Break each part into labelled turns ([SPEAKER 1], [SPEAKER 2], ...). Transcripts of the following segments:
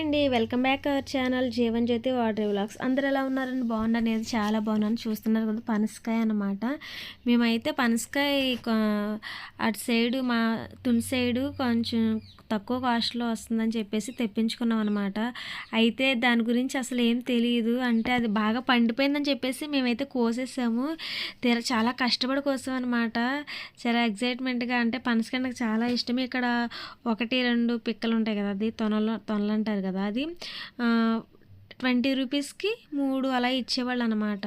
[SPEAKER 1] అండి. Welcome back our channel Jeevan Jyothi water vlogs. అందరు ఎలా ఉన్నారండి? బాగున్నారు నేను చాలా బాగున్నాను. చూస్తున్నారు కదా పనసకాయ అనమాట మేమైతే పనసకాయ అటు సైడు మా తుని సైడు కొంచెం తక్కువ కాస్ట్లో వస్తుందని చెప్పేసి తెప్పించుకున్నాం అనమాట అయితే దాని గురించి అసలు ఏం తెలియదు అంటే అది బాగా పండిపోయిందని చెప్పేసి మేమైతే కోసేసాము. తీర చాలా కష్టపడి కోసాం అనమాట చాలా ఎగ్జైట్మెంట్గా అంటే పనసకాయ నాకు చాలా ఇష్టం. ఇక్కడ ఒకటి రెండు పిక్కలు ఉంటాయి కదా అది తొనలు తొనలు అంటారు కదా అది. ట్వంటీ రూపీస్కి మూడు అలా ఇచ్చేవాళ్ళు అనమాట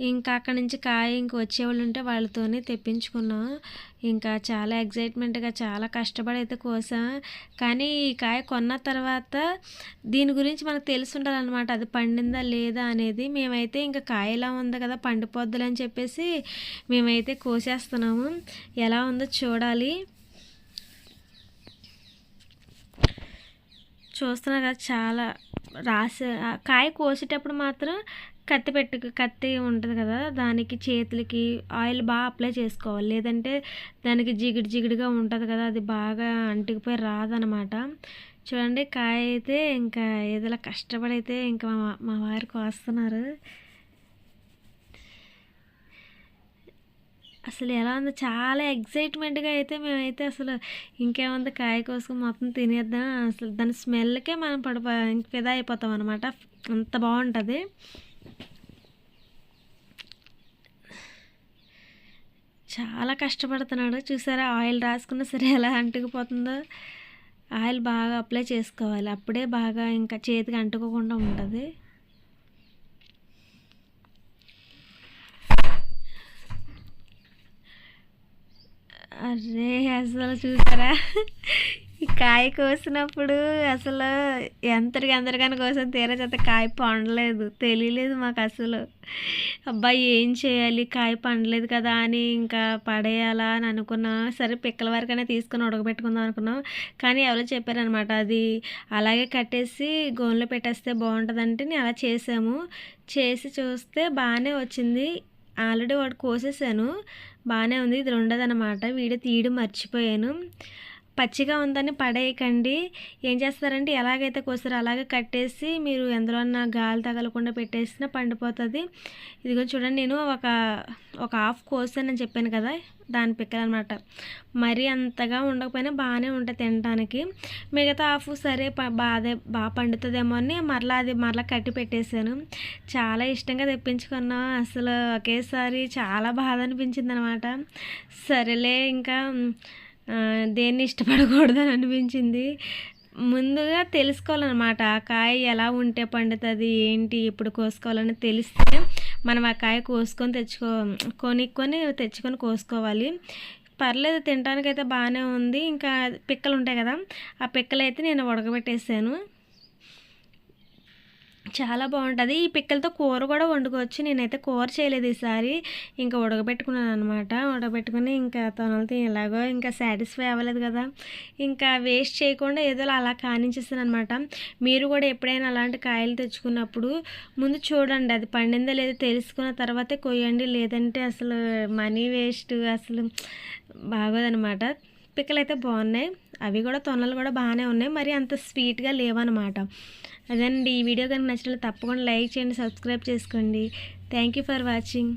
[SPEAKER 1] ఇంకా అక్కడి నుంచి కాయ ఇంక వచ్చేవాళ్ళు ఉంటే వాళ్ళతోనే తెప్పించుకున్నాం. ఇంకా చాలా ఎగ్జైట్మెంట్గా చాలా కష్టపడి అయితే కోసా. కానీ ఈ కాయ కొన్న తర్వాత దీని గురించి మనకు తెలిసి ఉండాలన్నమాట అది పండిందా లేదా అనేది. మేమైతే ఇంకా కాయ ఎలా ఉంది కదా పండిపోద్దులే అని చెప్పేసి మేమైతే కోసేస్తున్నాము. ఎలా ఉందో చూడాలి. చూస్తున్నారు కదా చాలా రాసే కాయ కోసేటప్పుడు మాత్రం కత్తి పెట్టు కత్తి ఉంటుంది కదా దానికి చేతులకి ఆయిల్ బాగా అప్లై చేసుకోవాలి. లేదంటే దానికి జిగిడి జిగిడిగా ఉంటుంది కదా అది బాగా అంటుకుపోయి రాదనమాట. చూడండి కాయ అయితే ఇంకా ఏదైనా కష్టపడి అయితే ఇంకా మా మా వారు కోస్తున్నారు. అసలు ఎలా ఉందో చాలా ఎగ్జైట్మెంట్గా అయితే మేమైతే అసలు ఇంకేముంది కాయ కోసుకొని మొత్తం తినేద్దాం. అసలు దాని స్మెల్కే మనం పడిపో ఇంక ఫిదా అయిపోతాం అనమాట అంత బాగుంటుంది. చాలా కష్టపడుతున్నాడు. చూసారా ఆయిల్ రాసుకున్నా సరే ఎలా అంటుకుపోతుందో. ఆయిల్ బాగా అప్లై చేసుకోవాలి. అప్పుడే బాగా ఇంకా చేతికి అంటుకోకుండా ఉంటుంది. అరే అసలు చూసారా? ఈ కాయ కోసినప్పుడు అసలు ఎంతరికి ఎంతటికని కోసం తీరా చేత కాయ పండలేదు. తెలియలేదు మాకు అసలు. అబ్బాయి ఏం చేయాలి? కాయ పండలేదు కదా అని ఇంకా పడేయాలా అని అనుకున్నా. సరే పిక్కల వరకైనా తీసుకొని ఉడకబెట్టుకుందాం అనుకున్నాం. కానీ ఎవరో చెప్పారనమాట అది. అలాగే కట్టేసి గోన్లో పెట్టేస్తే బాగుంటుందంటే నేను అలా చేసాము. చేసి చూస్తే బాగానే వచ్చింది. ఆల్రెడీ వాడు కోసేసాను. బాగానే ఉంది. ఇది రెండోదనమాట వీడియో తీయడం మర్చిపోయాను. పచ్చిగా ఉందని పడేయకండి. ఏం చేస్తారంటే ఎలాగైతే కోసారో అలాగే కట్టేసి మీరు ఎందులో గాలి తగలకుండా పెట్టేసినా పండిపోతుంది. ఇదిగో చూడండి నేను ఒక ఒక హాఫ్ కోసానని చెప్పాను కదా దాని పిక్కలు అనమాట మరీ అంతగా ఉండకపోయినా బాగానే ఉంటుంది తినడానికి. మిగతా హాఫ్ సరే ప బాగా బాగా పండుతుందేమో అని మరలా అది మరలా కట్టి పెట్టేశాను. చాలా ఇష్టంగా తెప్పించుకున్నాం. అసలు ఒకేసారి చాలా బాధ అనిపించింది అనమాట సరేలే ఇంకా దేన్ని ఇష్టపడకూడదని అనిపించింది. ముందుగా తెలుసుకోవాలన్నమాట ఆ కాయ ఎలా ఉంటే పండుతుంది ఏంటి ఎప్పుడు కోసుకోవాలని తెలిస్తే మనం ఆ కాయ కోసుకొని తెచ్చుకో కొనుక్కొని తెచ్చుకొని కోసుకోవాలి. పర్లేదు తినడానికైతే బాగానే ఉంది. ఇంకా పిక్కలు ఉంటాయి కదా ఆ పిక్కలు అయితే నేను ఉడకబెట్టేసాను. చాలా బాగుంటుంది. ఈ పిక్కలతో కూర కూడా వండుకోవచ్చు. నేనైతే కూర చేయలేదు ఈసారి. ఇంకా ఉడకబెట్టుకున్నాను అనమాట ఉడకబెట్టుకుని ఇంకా తొనలతో ఎలాగో ఇంకా సాటిస్ఫై అవ్వలేదు కదా. ఇంకా వేస్ట్ చేయకుండా ఏదో అలా కానించేస్తాను అనమాట మీరు కూడా ఎప్పుడైనా అలాంటి కాయలు తెచ్చుకున్నప్పుడు ముందు చూడండి. అది పండిందో లేదో తెలుసుకున్న తర్వాతే కొయ్యండి. లేదంటే అసలు మనీ వేస్ట్ అసలు బాగోదనమాట పిక్కలు అయితే బాగున్నాయి. అవి కూడా తొనలు కూడా బాగానే ఉన్నాయి. మరి అంత స్వీట్గా లేవన్నమాట. అదండి. ఈ వీడియో కనుక నచ్చినట్లు తప్పకుండా లైక్ చేయండి సబ్స్క్రైబ్ చేసుకోండి. Thank you for watching.